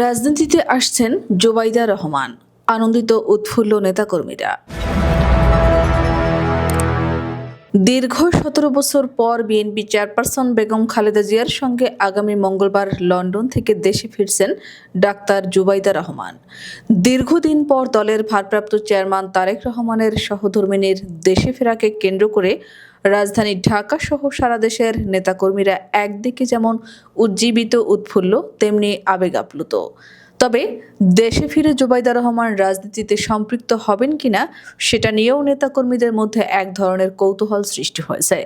রাজনীতিতে আসছেন জোবাইদা রহমান, আনন্দিত উৎফুল্ল নেতাকর্মীরা। দীর্ঘ সতেরো বছর পর বিএনপি চেয়ারপারসন বেগম খালেদা জিয়ার সঙ্গে আগামী মঙ্গলবার লন্ডন থেকে দেশে ফিরছেন ডাক্তার জুবাইদা রহমান। দীর্ঘদিন পর দলের ভারপ্রাপ্ত চেয়ারম্যান তারেক রহমানের সহধর্মিনীর দেশে ফেরাকে কেন্দ্র করে রাজধানী ঢাকা সহ সারা দেশের নেতাকর্মীরা একদিকে যেমন উজ্জীবিত, উৎফুল্ল, তেমনি আবেগ আপ্লুত তবে দেশে ফিরে জুবাইদা রহমান রাজনীতিতে সম্পৃক্ত হবেন কিনা, সেটা নিয়েও নেতাকর্মীদের মধ্যে এক ধরনের কৌতূহল সৃষ্টি হয়েছে।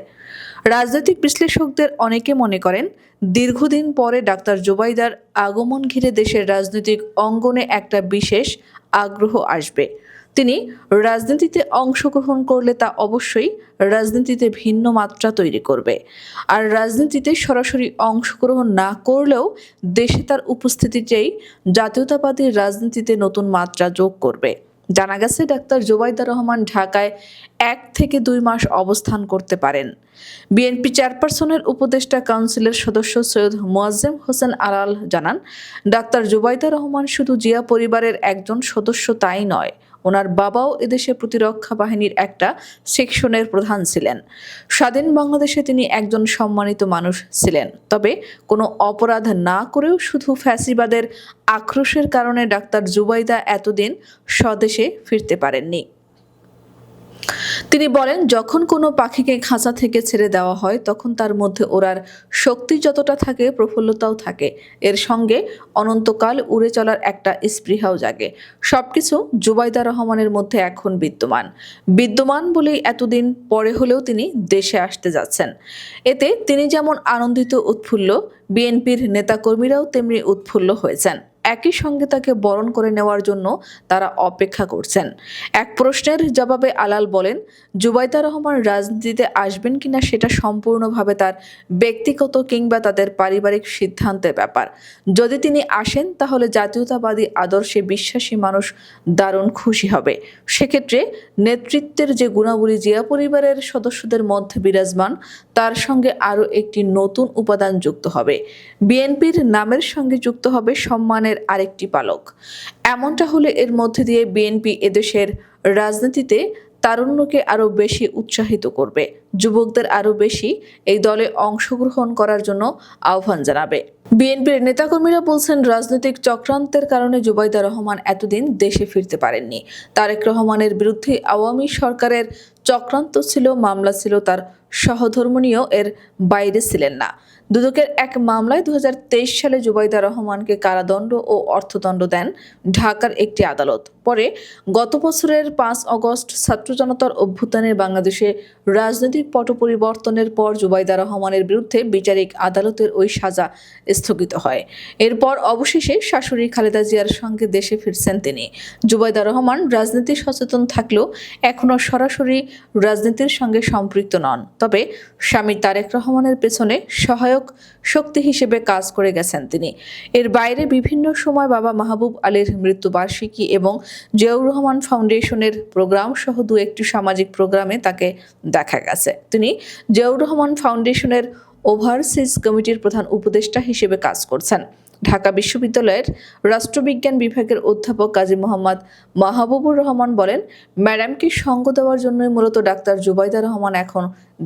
রাজনৈতিক বিশ্লেষকদের অনেকে মনে করেন, দীর্ঘদিন পরে ডাক্তার জুবাইদার আগমন ঘিরে দেশের রাজনৈতিক অঙ্গনে একটা বিশেষ আগ্রহ আসবে। তিনি রাজনীতিতে অংশগ্রহণ করলে তা অবশ্যই রাজনীতিতে ভিন্ন মাত্রা তৈরি করবে। আর রাজনীতিতে সরাসরি অংশগ্রহণ না করলেও দেশে তার উপস্থিতি চেয়ে জাতীয়তাবাদী রাজনীতিতে নতুন মাত্রা যোগ করবে। জানা গেছে, ডাক্তার জোবাইদা রহমান ঢাকায় এক থেকে দুই মাস অবস্থান করতে পারেন। বিএনপি চেয়ারপারসনের উপদেষ্টা কাউন্সিলের সদস্য সৈয়দ মোয়াজ্জেম হোসেন আলাল জানান, ডাক্তার জুবাইদা রহমান শুধু জিয়া পরিবারের একজন সদস্য তাই নয় ওনার বাবাও এদেশে প্রতিরক্ষা বাহিনীর একটা সেকশনের প্রধান ছিলেন। স্বাধীন বাংলাদেশে তিনি একজন সম্মানিত মানুষ ছিলেন। তবে কোনো অপরাধ না করেও শুধু ফ্যাসিবাদের আক্রোশের কারণে ডাক্তার জুবাইদা এতদিন স্বদেশে ফিরতে পারেননি। তিনি বলেন, যখন কোনো পাখিকে খাঁচা থেকে ছেড়ে দেওয়া হয়, তখন তার মধ্যে ওরার শক্তি যতটা থাকে, প্রফুল্লতাও থাকে। এর সঙ্গে অনন্তকাল উড়ে চলার একটা স্পৃহাও জাগে। সবকিছু জুবাইদা রহমানের মধ্যে এখন বিদ্যমান। বিদ্যমান বলেই এতদিন পরে হলেও তিনি দেশে আসতে যাচ্ছেন। এতে তিনি যেমন আনন্দিত উৎফুল্ল, বিএনপির নেতাকর্মীরাও তেমনি উৎফুল্ল হয়েছেন। একই সঙ্গে তাকে বরণ করে নেওয়ার জন্য তারা অপেক্ষা করছেন। এক প্রশ্নের জবাবে আলাল বলেন, জুবাইদা রহমান রাজনীতিতে আসবেন কিনা সেটা সম্পূর্ণভাবে তার ব্যক্তিগত কিংবা তাদের পারিবারিক সিদ্ধান্তের ব্যাপার। যদি তিনি আসেন, তাহলে জাতীয়তাবাদী আদর্শে বিশ্বাসী মানুষ দারুণ খুশি হবে। সেক্ষেত্রে নেতৃত্বের যে গুণাবলী জিয়া পরিবারের সদস্যদের মধ্যে বিরাজমান, তার সঙ্গে আরও একটি নতুন উপাদান যুক্ত হবে। বিএনপির নামের সঙ্গে যুক্ত হবে সম্মানের আরেকটি পালক। এমনটা হলে এর মধ্যে দিয়ে বিএনপি এদেশের রাজনীতিতে তারুণ্যকে আরও বেশি উৎসাহিত করবে। যুবকদের আরও বেশি এই দলে অংশগ্রহণ করার জন্য আহ্বান জানাবে। বিএনপির নেতাকর্মীরা বলছেন রাজনৈতিক চক্রান্তের কারণে জুবাইদা রহমান এতদিন দেশে ফিরতে পারেননি। তারেক রহমানের বিরুদ্ধে আওয়ামী সরকারের চক্রান্ত ছিল, মামলা ছিল তার সহধর্মনীয়, এর বাইরে ছিলেন না। দুদকের এক মামলায় দু হাজার তেইশ সালে জুবাইদা রহমানকে কারাদণ্ড ও অর্থদণ্ড দেন ঢাকার একটি আদালত। পরে গত বছরের পাঁচ অগস্ট ছাত্র জনতার অভ্যুত্থানের বাংলাদেশে রাজনৈতিক পট পরিবর্তনের পর জুবাইদা রহমানের বিরুদ্ধে বিচারিক আদালতের ওই সাজা স্থগিত হয়। এরপর অবশেষে শাশুড়ি খালেদা জিয়ার সঙ্গে দেশে ফিরছেন তিনি। জুবাইদা রহমান রাজনীতি সচেতন থাকলেও এখনও সরাসরি রাজনীতির সঙ্গে সম্পৃক্ত নন। তবে স্বামী তারেক রহমানের পেছনে সহায়ক শক্তি হিসেবে কাজ করে গেছেন তিনি। এর বাইরে বিভিন্ন সময় বাবা মাহবুব আলীর মৃত্যুবার্ষিকী এবং জিয়াউর রহমান ফাউন্ডেশনের প্রোগ্রাম সহ দু একটি সামাজিক প্রোগ্রামে তাকে দেখা গেছে। তিনি জিয়াউর রহমান ফাউন্ডেশনের ওভারসিজ কমিটির প্রধান উপদেষ্টা হিসেবে কাজ করছেন। ঢাকা বিশ্ববিদ্যালয়ের রাষ্ট্রবিজ্ঞান বিভাগের অধ্যাপক কাজী মোহাম্মদ মাহবুবুর রহমান বলেন, ম্যাডামকে সঙ্গ দেওয়ার জন্যই মূলত ডাক্তার জুবাইদা রহমান এখন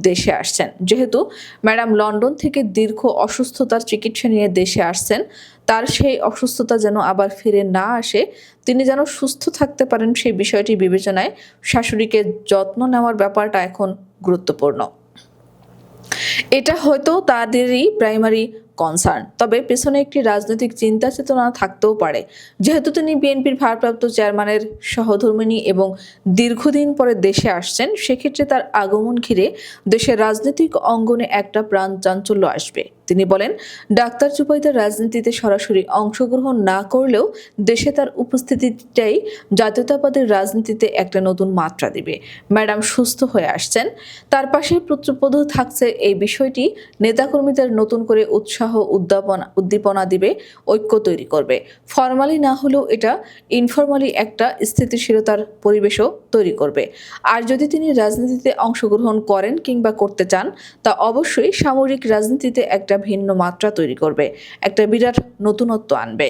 দেশে আসছেন। যেহেতু ম্যাডাম লন্ডন থেকে দীর্ঘ অসুস্থতার চিকিৎসা নিয়ে দেশে আসছেন, তার সেই অসুস্থতা যেন আবার ফিরে না আসে, তিনি যেন সুস্থ থাকতে পারেন সেই বিষয়টি বিবেচনায় শাশুড়িকে যত্ন নেওয়ার ব্যাপারটা এখন গুরুত্বপূর্ণ। এটা হয়তো তাদেরই প্রাইমারি কনসার্ন তবে পেছনে একটি রাজনৈতিক চিন্তা চেতনা থাকতেও পারে। যেহেতু তিনি বিএনপির ভারপ্রাপ্ত চেয়ারম্যানের সহধর্মিনী এবং দীর্ঘদিন পরে দেশে আসছেন, সেক্ষেত্রে তার আগমন ঘিরে দেশের রাজনৈতিক অঙ্গনে একটা প্রাণ চাঞ্চল্য আসবে। তিনি বলেন, ডাক্তার জুবাইদার রাজনীতিতে সরাসরি অংশগ্রহণ না করলেও দেশে তার উপস্থিতিটাই জাতীয়তাবাদের রাজনীতিতে একটা নতুন মাত্রা দিবে। ম্যাডাম সুস্থ হয়ে আসছেন। তার পাশে পুত্রপদ থাকছে এই বিষয়টি। নেতাকর্মীদের নতুন করে উৎসাহ উদ্যাপনা উদ্দীপনা দিবে, ঐক্য তৈরি করবে। ফর্মালি না হলেও এটা ইনফর্মালি একটা স্থিতিশীলতার পরিবেশও তৈরি করবে। আর যদি তিনি রাজনীতিতে অংশগ্রহণ করেন কিংবা করতে চান, তা অবশ্যই সামরিক রাজনীতিতে একটা ভিন্ন মাত্রা তৈরি করবে। একটা বিরাট নতুনত্ব আনবে।